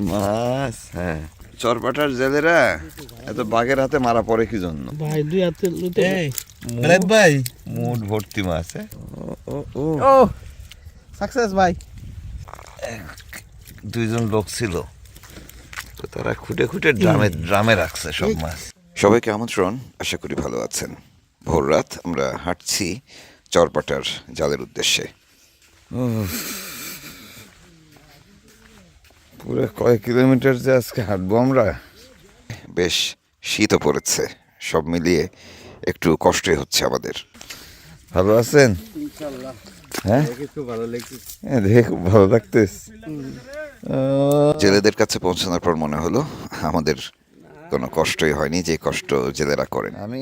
মাছ হ্যাঁ। চরপাটার জেলেরা এত বাঘের হাতে মারা পড়ে কি জন্য? ভাই দুই হাতে ভাই। মুড ভর্তি মাছ হ্যাঁ? ও ও ও। সাকসেস ভাই। দুইজন লোক ছিল। তো তারা খুঁটে খুঁটে ড্রামে ড্রামে রাখছে সব মাছ। সবাইকে আমন্ত্রণ আশা করি ভালো আছেন। ভোর রাত আমরা হাঁটছি চরপাটার জালের উদ্দেশ্যে। পুরো কয়েক কিলোমিটার যে আজকে হাঁটবো আমরা? বেশ শীতও পড়েছে সব মিলিয়ে একটু কষ্টই হচ্ছে আমাদের। ভালো আছেন? হ্যাঁ? খুব হ্যাঁ, দেখে খুব ভালো লাগতেছে। জেলেদের কাছে পৌঁছানোর পর মনে হলো আমাদের কোনো কষ্টই হয়নি যে কষ্ট জেলেরা করেন। আমি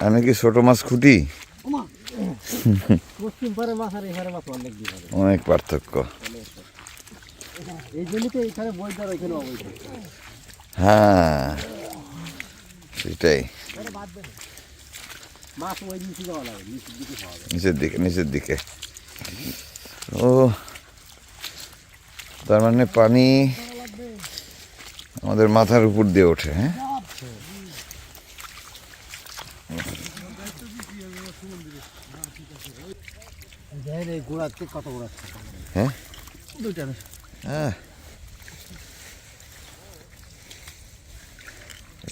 আমি কি ছোট মাছ খুঁটি? অনেক পার্থক্য। হ্যাঁ সেটাই। নিচের দিকে নিচের দিকে ও তার মানে পানি আমাদের মাথার উপর দিয়ে ওঠে হ্যাঁ? গোড়াতে কত গোড়াচ্ছে হ্যাঁ? দুইটা হ্যাঁ।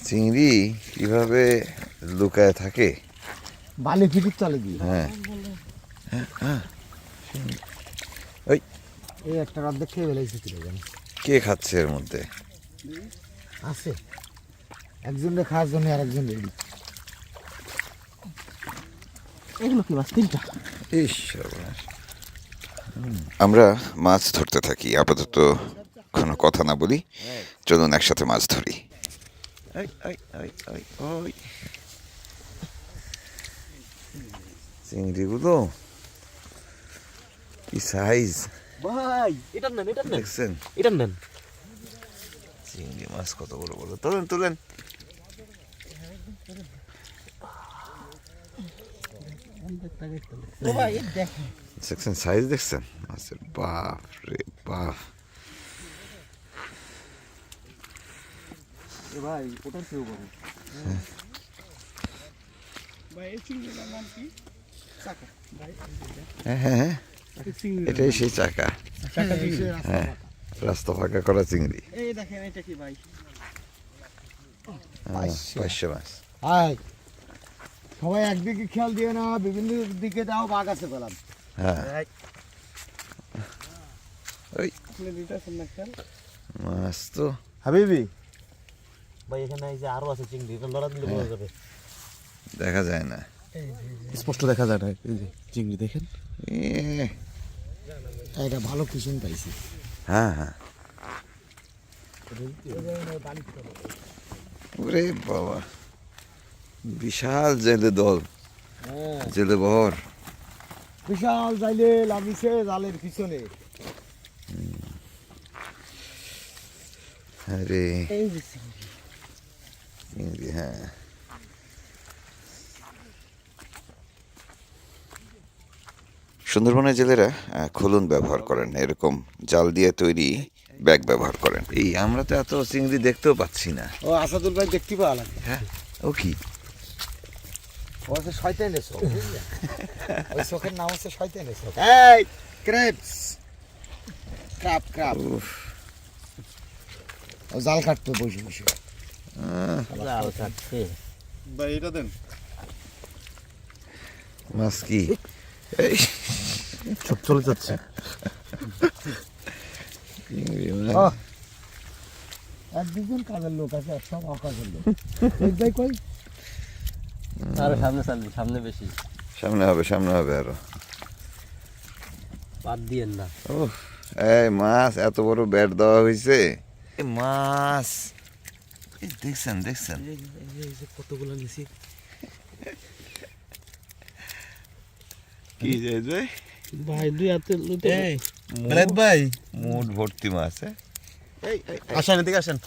চিংড়ি কীভাবে লুকায় থাকে? বালি ফিটির চলে দিয়ে। হ্যাঁ। ওই। এই একটা অর্ধেক খেয়ে ফেলেছি তুলে জানি কে খাচ্ছে এর মধ্যে? আছে। একজনের খাওয়ার জন্য আর একজন রেডি এগুলো কি মাছ? তিনটা। ইস। আমরা মাছ ধরতে থাকি আপাতত কোনো কথা না বলি। চলুন একসাথে মাছ ধরি। চিংড়িগুলো কি সাইজ ভাই এটা নেন এটা নেন। দেখছেন? এটা নেন। চিংড়ি মাছ কত বড় বড়। তোলেন তোলেন। দেখছেন সাইজ দেখছেন? মাছের বাপ রে বাপ ভাই ওটা কেউ বলে হ্যাঁ হ্যাঁ হ্যাঁ। এটাই সেই চাকা। হ্যাঁ রাস্তা ফাঁকা করা চিংড়ি। এই দেখেন এটা কি ভাই? পাঁচশো মাছ। হাই। সবাই একদিকে খেয়াল দিয়ে না বিভিন্ন দিকে দাও বাঘ আছে পেলাম হ্যাঁ। ওই মাছ তো হাবিবি। ভাই এখানে এই যে আরও আছে চিংড়ি এটা লড়া দিলে বোঝা যাবে। দেখা যায় না। স্পষ্ট দেখা যায় না এই যে চিংড়ি দেখেন। এ, এটা ভালো কিষণ পাইছি। হ্যাঁ হ্যাঁ। ওরে বাবা। বিশাল জেলে দল জেলে বহর। বিশাল জাইলে লামিছে জালের পিছনে। আরে। এই হ্যাঁ। সুন্দরবনের জেলেরা খুলুন ব্যবহার করেন এরকম জাল দিয়ে তৈরি ব্যাগ ব্যবহার করেন। এই আমরা তো এত চিংড়ি দেখতেও পাচ্ছি না। ও আসাদুল ভাই দেখতে পাওয়া লাগে। হ্যাঁ ও কি? ও হচ্ছে শয়তানের চোখ ওই চোখের নাম হচ্ছে শয়তানের চোখ এই ক্রেপস। ক্রাপ ক্রাপ। ও জাল কাটতো বসে বসে। জাল কাটছে। ভাই এটা দেন। মাছ কি? এই সব চলে যাচ্ছে। আহ। এক দুজন কাজের লোক আছে আর সব অকাজের লোক। ভাই কই? আর সামনে চালবি সামনে বেশি। সামনে হবে সামনে হবে আরও। বাদ দিয়েন না। ও এই মাছ এত বড় ব্যাট দেওয়া হয়েছে মাছ। দেখছেন দেখছেন। কতগুলো নিছি। কি যে যে? ভাই দুই হাতে লুতে বেলাত ভাই। মুড ভর্তি মাছ হ্যাঁ? এই আসেন এদিকে আসেন।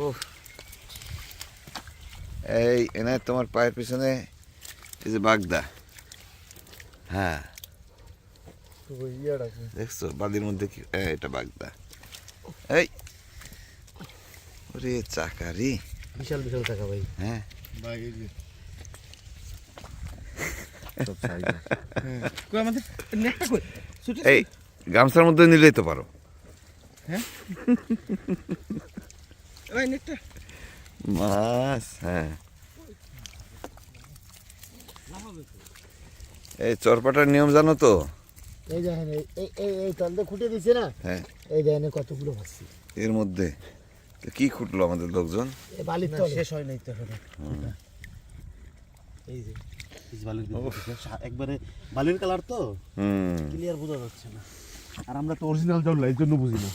ও এই এনে তোমার পায়ের পিছনে এই যে বাগদা। হ্যাঁ। দেখছ? বালির মধ্যে কি? এ, এটা বাগদা। এই। ওরে চাকারি। বিশাল বিশাল টাকা ভাই। হ্যাঁ। ছুটি এই গামছার মধ্যে নিলেই তো পারো। নেটটা মাছ হ্যাঁ। এই চরপাটার নিয়ম জানো তো? এই দেখেন এই এই তলতে খুঁটে দিছে না? হ্যাঁ। এই দেখেন কতগুলো পাচ্ছি এর মধ্যে? তো কি খুঁটলো আমাদের লোকজন? বালির তলে। শেষ হয় নাই তো এই যে একবারে বালুর কালার তো? হুম। ক্লিয়ার বোঝা যাচ্ছে না। আর আমরা তো অরিজিনাল জানলা এই জন্য বুঝি না।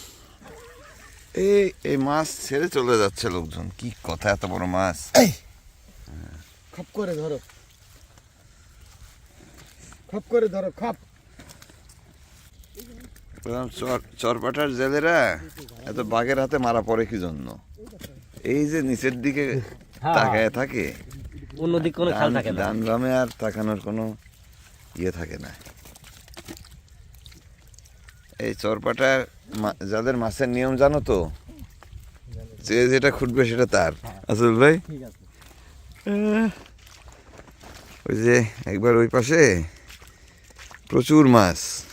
এই এই মাছ ছেড়ে চলে যাচ্ছে লোকজন। কি কথা এত বড় মাছ? খপ করে ধরো। খপ করে ধরো খপ। চরপাটার জেলেরা এত বাঘের হাতে মারা পড়ে কি জন্য এই যে নিচের দিকে তাকায় থাকে অন্যদিকে কোনো খেয়াল থাকে না। ডান বামে আর তাকানোর কোনো ইয়ে থাকে না। এই চরপাটা মা- যাদের মাছের নিয়ম জানো তো যে যেটা খুঁটবে সেটা তার। আসল ভাই? ঠিক আছে। আহ, ওই যে একবার ওই পাশে প্রচুর মাছ।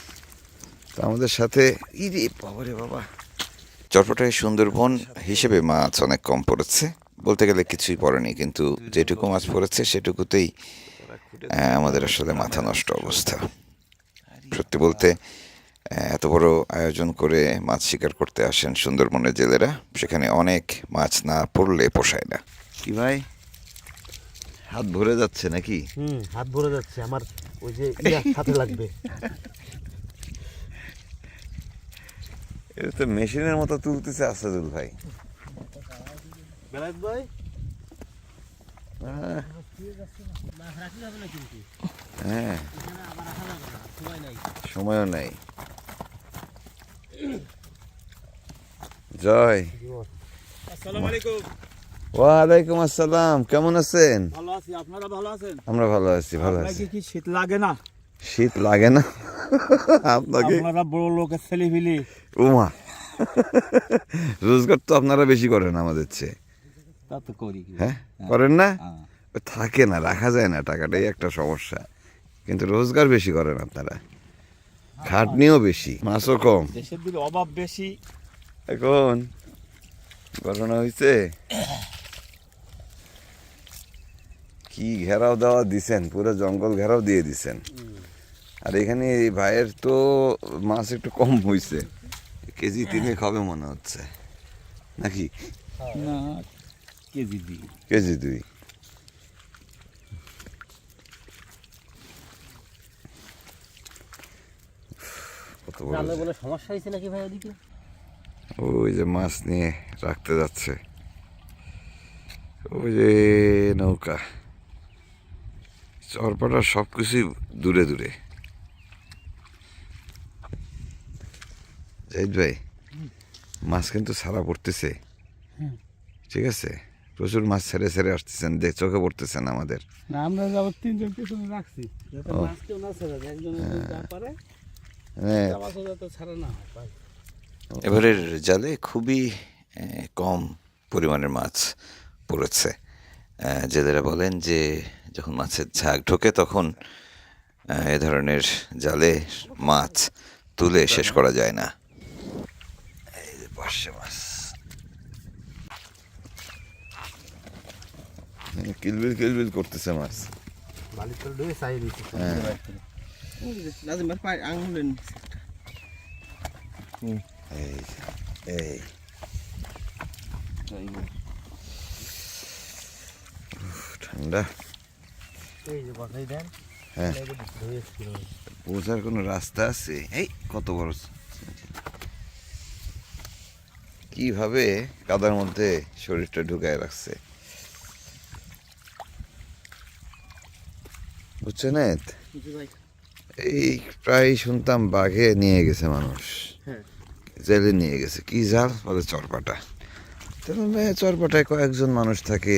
তো আমাদের সাথে ইরে বাবারে বাবা চটপটায় সুন্দরবন হিসেবে মাছ অনেক কম পড়েছে। বলতে গেলে কিছুই পড়েনি কিন্তু যেটুকু মাছ পড়েছে সেটুকুতেই আমাদের আসলে মাথা নষ্ট অবস্থা। সত্যি বলতে এত বড় আয়োজন করে মাছ শিকার করতে আসেন সুন্দরবনের জেলেরা সেখানে অনেক মাছ না পড়লে পোষায় না। কি ভাই? হাত ভরে যাচ্ছে নাকি? হুম হাত ভরে যাচ্ছে। আমার ওই যে সাথে লাগবে। এটা তো মেশিনের মতো তুলতেছে আসাদুল ভাই। বেলায়েত ভাই আহ, মাছ রাখলে হবে না কিন্তু হ্যাঁ। নাই সময়ও নাই। জয়। ওয়ালাইকুম আসসালাম। কেমন আছেন? ভালো আছি। আপনারা ভালো আছেন? আমরা ভালো আছি ভালো আছি। কি শীত লাগে না? শীত লাগে না? আপনাকে? আপনারা বড় লোকের ছেলে ফিলি উমা। রোজগার তো আপনারা বেশি করেন আমাদের চেয়ে। তা তো করি। হ্যাঁ? করেন না? হ্যাঁ। থাকে না রাখা যায় না টাকাটাই একটা সমস্যা। কিন্তু রোজগার বেশি করেন আপনারা। খাটনিও বেশি মাছও কম। দেশের দিকে অভাব বেশি। এখন ঘটনা হয়েছে কি ঘেরাও দেওয়া দিছেন পুরো জঙ্গল ঘেরাও দিয়ে দিছেন। আর এখানে এই ভাইয়ের তো মাছ একটু কম হয়েছে কেজি তিনে খাবে মনে হচ্ছে। নাকি? না কেজি দিই কেজি দুই কত বড় জানলে যে- বলে সমস্যা হয়েছে নাকি ভাই ওদিকে? ওই যে মাছ নিয়ে রাখতে যাচ্ছে। ওই যে নৌকা। চরপাটা সব কিছুই দূরে দূরে। জাহিদ ভাই মাছ কিন্তু সারা পড়তেছে। ঠিক আছে? প্রচুর মাছ ছেড়ে ছেড়ে আসতেছেন দেখ চোখে পড়তেছেন আমাদের। না আমরা যাব তিনজন পিছনে রাখছি যাতে মাছ কেউ না ছেড়ে একজনের যা পারে মানে মাছ যাতে ছাড়া না হয় ভাই। এবারের জালে খুবই কম পরিমাণের মাছ পড়েছে। জেলেরা বলেন যে যখন মাছের ঝাঁক ঢোকে তখন এ, ধরনের জালে মাছ তুলে শেষ করা যায় না। এই যে মাছ। কিলবিল কিলবিল করতেছে মাছ। হ্যাঁ। পৌঁছার কোনো রাস্তা আছে? এই, কত বড় কীভাবে কাদার মধ্যে শরীরটা ঢুকায় রাখছে? বুঝছেন এই প্রায় শুনতাম বাঘে নিয়ে গেছে মানুষ। হ্যাঁ। জেলে নিয়ে গেছে। কি জাল বলে চরপাটা। তাহলে চরপাটায় কয়েকজন মানুষ থাকে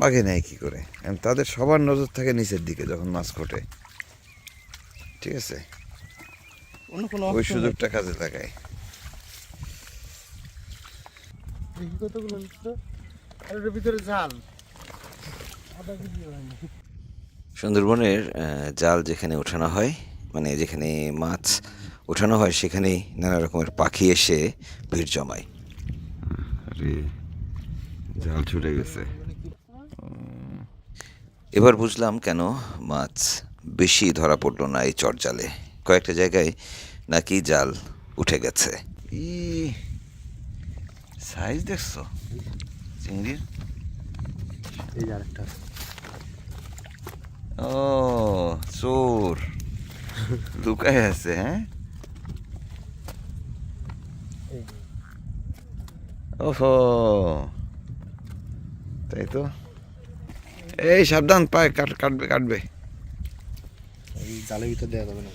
বাঘে নেয় কি করে? তাদের সবার নজর থাকে নিচের দিকে যখন মাছ খোটে ঠিক আছে? ওই সুযোগটা কাজে লাগায়। কতগুলো আর ভিতরে জাল আধা কেজি হয়নি সুন্দরবনের জাল যেখানে ওঠানো হয় মানে যেখানে মাছ ওঠানো হয় সেখানেই নানা রকমের পাখি এসে ভিড় জমায়। আরে জাল ছুটে গেছে। এবার বুঝলাম কেন মাছ বেশি ধরা পড়ল না এই চট জালে। কয়েকটা জায়গায় নাকি জাল উঠে গেছে। ই সাইজ দেখছ? চিংড়ির? এই আরেকটা ও চোর। লুকায় আছে হ্যাঁ? ওহো। তাই তো? এই সাবধান পায় কাট কাটবে। কাটবে জালের ভিতর দেওয়া যাবে না।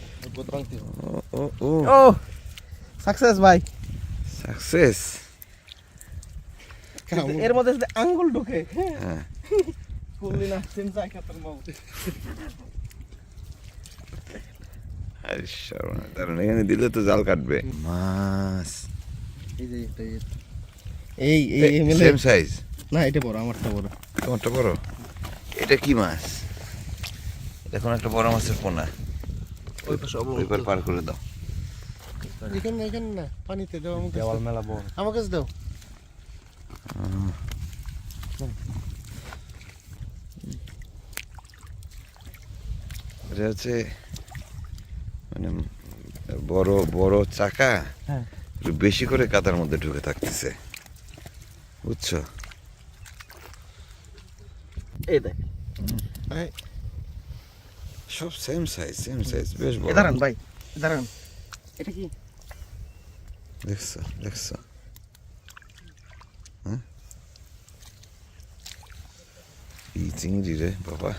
ও ও ও। ও সাকসেস ভাই। সাকসেস এর মধ্যে আঙ্গুল ঢুকে। হ্যাঁ। এখানে দিলে তো জাল কাটবে মাছ এই এই সেম সাইজ না এটা বড় আমারটা বড় তোমারটা বড় এটা কি মাছ দেখুন একটা বড় মাছের পোনা ওই পাশে ওই পার পার করে দাও এখানে এখানে না পানিতে দাও আমাকে দেওয়াল মেলা বড় কাছে দাও এটা হচ্ছে মানে বড় বড় চাকা হ্যাঁ। একটু বেশি করে কাদার মধ্যে ঢুকে থাকতেছে। বুঝছ? এই দেখ। সব সেম সাইজ সেম সাইজ বেশ বড়। দাঁড়ান ভাই দাঁড়ান। এটা কি? দেখছ দেখছ? হ্যাঁ? এই চিংড়ি রে বাবা।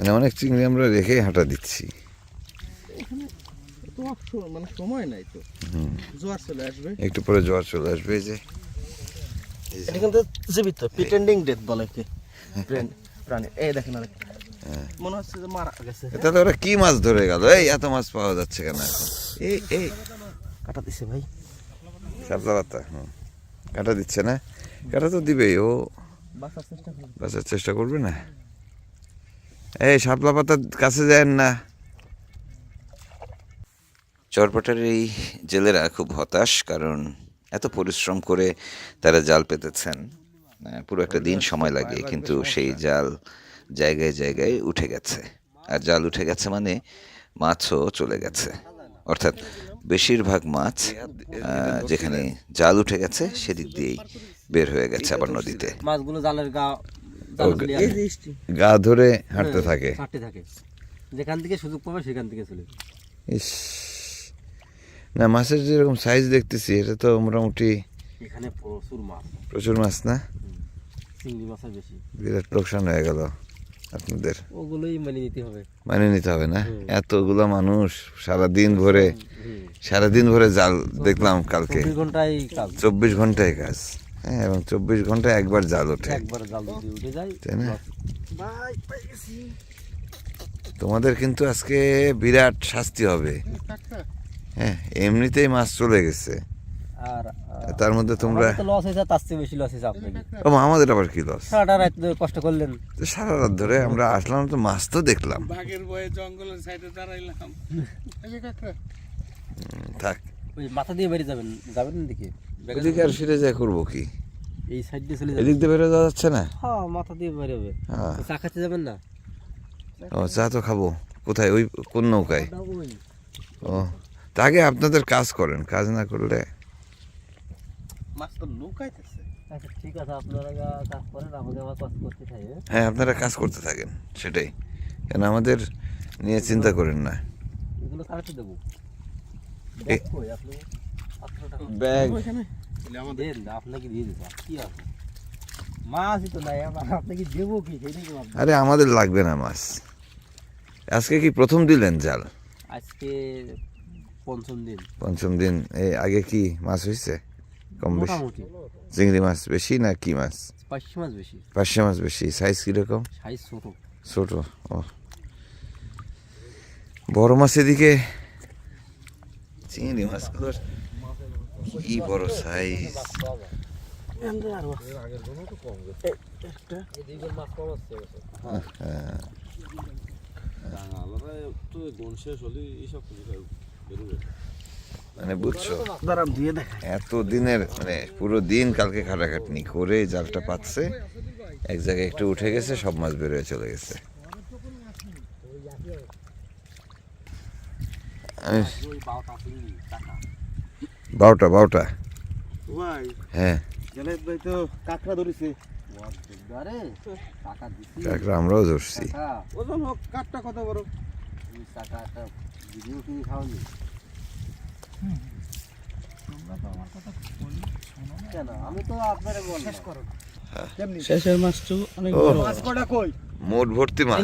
মানে অনেক চিংড়ি আমরা রেখে হাঁটা দিচ্ছি। মানে সময় নাই তো। জোয়ার চলে আসবে। একটু পরে জোয়ার চলে আসবে যে। এটা কিন্তু জীবিত প্রিটেন্ডিং ডেথ বলে কি? প্রাণী। এই দেখেন আরেক মনে হচ্ছে যে মারা গেছে। তাহলে ওরা কি মাছ ধরে গেল? এই এত মাছ পাওয়া যাচ্ছে কেন এখন? এই এই। কাটা দিছে ভাই। হুম। কাটা দিচ্ছে না? কাটা তো দিবেই ও বাঁচার চেষ্টা করবে না? এই শাপলা পাতার কাছে যায় না। চরপাটার এই জেলেরা খুব হতাশ কারণ এত পরিশ্রম করে তারা জাল পেতেছেন। পুরো একটা দিন সময় লাগে কিন্তু সেই জাল জায়গায় জায়গায় উঠে গেছে। আর জাল উঠে গেছে মানে মাছও চলে গেছে। অর্থাৎ বেশিরভাগ মাছ যেখানে জাল উঠে গেছে সেদিক দিয়েই বের হয়ে গেছে আবার নদীতে। মাছগুলো জালের গা গা ধরে হাঁটতে থাকে। কাটতে থাকে। যেখান থেকে সুযোগ পাবে সেখান থেকে চলে ইস। না মাছের যেরকম সাইজ দেখতেছি এটা তো মোটামুটি এখানে প্রচুর মাছ। প্রচুর মাছ না? চিংড়ি মাছের বেশি। বিরাট লোকসান হয়ে গেল আপনাদের। ওগুলোই মানে নিতে হবে। মানে নিতে হবে না? এতগুলো মানুষ সারা দিন ভরে। সারা দিন ভরে জাল দেখলাম কালকে। চব্বিশ ঘন্টায় কাজ। চব্বিশ ঘন্টায় কাজ। হ্যাঁ এবং চব্বিশ ঘণ্টা একবার জাল ওঠে। একবার জাল যদি উঠে যায় তাই না? বাস। ভাই পাই গেছি। তোমাদের কিন্তু আজকে বিরাট শাস্তি হবে। হ্যাঁ এমনিতেই মাছ চলে গেছে। আর তার মধ্যে তোমরা লস হয়েছে তার চেয়ে বেশি লস হয়েছে আপনাকে ও আমাদের আবার কি লস সারাটা রাত কষ্ট করলেন। সারা রাত ধরে আমরা আসলাম তো মাছ তো দেখলাম। বাঘের বয়ে জঙ্গলের সাইডে দাঁড়াইলাম। থাক। ওই মাথা দিয়ে বেরিয়ে যাবেন যাবেন না দিকে ওদিকে আর ফিরে যায় করব কি? এই সাইড দিয়ে চলে এদিক দিয়ে বেরো যাওয়া যাচ্ছে না? হ্যাঁ মাথা দিয়ে বেরোবে। হ্যাঁ। চা খাতে যাবেন না? ও চা তো খাব। কোথায়? ওই কোন নৌকায়? ও আপনাদের কাজ করেন কাজ না করলে? মাছ তো লুকাইতেছে। আচ্ছা ঠিক আছে আপনারা কাজ করেন কাজ করতে হ্যাঁ? আপনারা কাজ করতে থাকেন সেটাই। কেন আমাদের নিয়ে চিন্তা করেন না। এগুলো ছাড়াতে দেবো। এ- কই আপনি আঠারো টাকা ব্যাগ আপনাকে দিয়ে দিবো কি আছে? মাছই তো নাই আপনাকে দেবো কি? সেটাই তো ভাবছি। আরে আমাদের লাগবে না মাছ। আজকে কি প্রথম দিলেন জাল? আজকে পঞ্চম দিন। পঞ্চম দিন এই আগে কি মাছ হয়েছে কম বেশি? চিংড়ি মাছ বেশি না কি মাছ? পাঁচশো মাছ বেশি। পার্শে মাছ বেশি। সাইজ কীরকম? সাইজ ছোট। ছোট ও। বড় মাছ এদিকে চিংড়ি মাছগুলোর কি বড় সাইজ মানে বুঝছ, এত দিনের মানে পুরো দিন কালকে খাটাখাটনি করে জালটা পাচ্ছে, এক জায়গায় একটু উঠে গেছে, সব মাছ বেরোয় চলে গেছে। আমি- বারোটা বারোটা। ভাই হ্যাঁ। জালাদ ভাই তো কাঁকড়া ধরেছে। কাঁকড়া আমরাও ধরছি। ওজন হোক কাঠটা কত বড়? টাকা ভিডিও কিনে কই? মোট ভর্তি মাছ।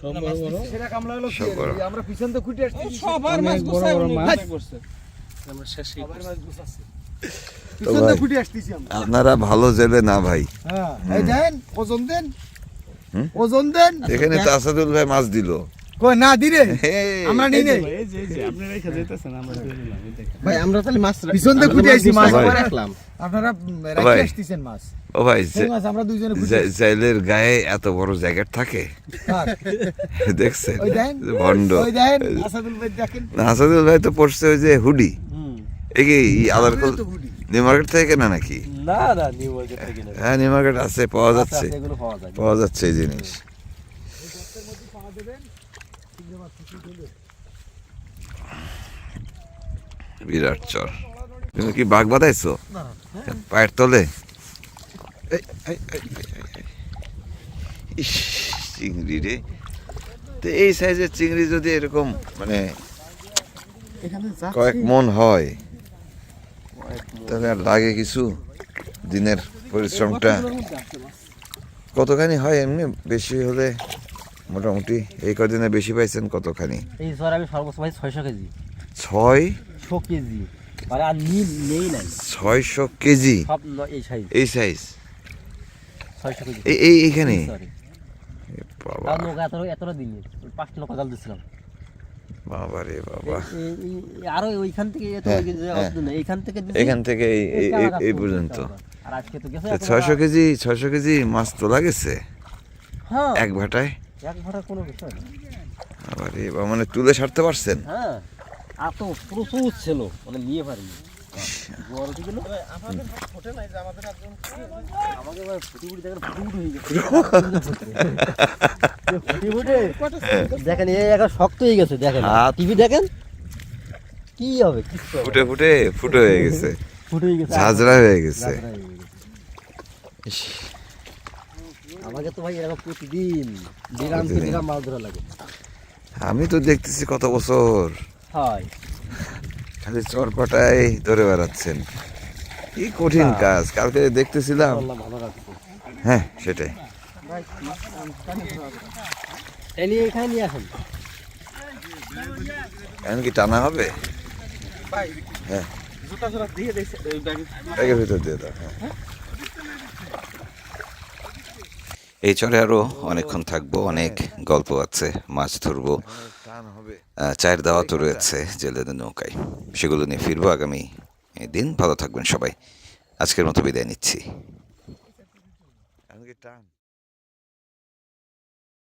সব বড় বড় সেটা কামলা হলো সব বড়। আমরা পিছন তো খুঁটে আসছি সবার অনেক বড় বড় মাছ। আমরা তো ভাই। আপনারা ভালো জেলে না ভাই। হ্যাঁ দেন ওজন দেন। ওজন দেন। এখানে তো আসাদুল ভাই মাছ দিল। কই না দিরে আমরা নিই নেই। এই যে যে আপনি রেখে যেতেছেন আমরা দিয়ে দিলাম এই দেখেন। ভাই আমরা তাহলে মাছ পিছন দিয়ে খুঁটে আসছি মাছ। রাখলাম। আপনারা। রাখি আসতেছেন মাছ। ও ভাই মাছ আমরা দুইজনে গায়ে এত বড় জ্যাকেট থাকে? দেখছেন? আসাদুল ভাই দেখেন। আসাদুল ভাই তো পড়ছে ওই যে হুডি। এই কি আদার কল তো নিউ মার্কেট থেকে কেনা নাকি? না না নিউ মার্কেট থেকে না হ্যাঁ নিউ মার্কেট আছে পাওয়া যাচ্ছে। পাওয়া যাচ্ছে এই জিনিস। বিরাট চর। তুমি কি বাঘ বাঁধাইছো? পায়ের তলে? চিংড়ি রে। তো এই সাইজের চিংড়ি যদি এরকম মানে কয়েক মন হয় তাহলে আর লাগে কিছু? দিনের পরিশ্রমটা? কতখানি হয় এমনি? বেশি হলে মোটামুটি এই কদিনে বেশি পাইছেন কতখানি? এই স্যার আমি সর্বোচ্চ ভাই ছয়শো কেজি। ছয়? কেজি। মানে আর নীল নেই নাই। ছয়শো কেজি? সব এই সাইজ এই সাইজ ছয়শো কেজি। এই এই এইখানে? বাবা। এত এতটা দিন পাঁচটা নৌকা জাল দিছিলাম। বাবা রে বাবা। আরও ওইখান থেকে এত হ্যাঁ, হ্যাঁ। এইখান থেকে এখান থেকে এই পর্যন্ত ছয়শো কেজি ছয়শো কেজি মাছ তোলা গেছে? হ্যাঁ। এক ভাটায়? এক কোনো বিষয় মানে তুলে সারতে পারছেন? হ্যাঁ। আর তো প্রচুর ছিল মানে নিয়ে পারিনি। ফুটি দেখেন হয়ে এই এখন শক্ত হয়ে গেছে দেখেন। টিভি দেখেন? কি হবে। ফুটে ফুটে ফুটে হয়ে গেছে। ফুটে হয়ে গেছে। ঝাঁঝরা হয়ে গেছে। হয়ে। আমাকে তো ভাই এরকম প্রতিদিন বিরাম প্রতিদিন। বিরাম মাছ ধরা লাগে। আমি তো দেখতেছি কত বছর। হয়। খালি চরপাটাই ধরে বেড়াচ্ছেন। কি কঠিন কাজ কালকে দেখতেছিলাম। হ্যাঁ সেটাই। এখানে কি টানা হবে? হ্যাঁ। ব্যাগের ভিতর দিয়ে দাও হ্যাঁ। এই চরে আরও অনেকক্ষণ থাকব অনেক গল্প আছে মাছ ধরবো। চায়ের দাওয়া তো রয়েছে জেলেদের নৌকায়। সেগুলো নিয়ে ফিরবো আগামী দিন। ভালো থাকবেন সবাই। আজকের মতো বিদায় নিচ্ছি।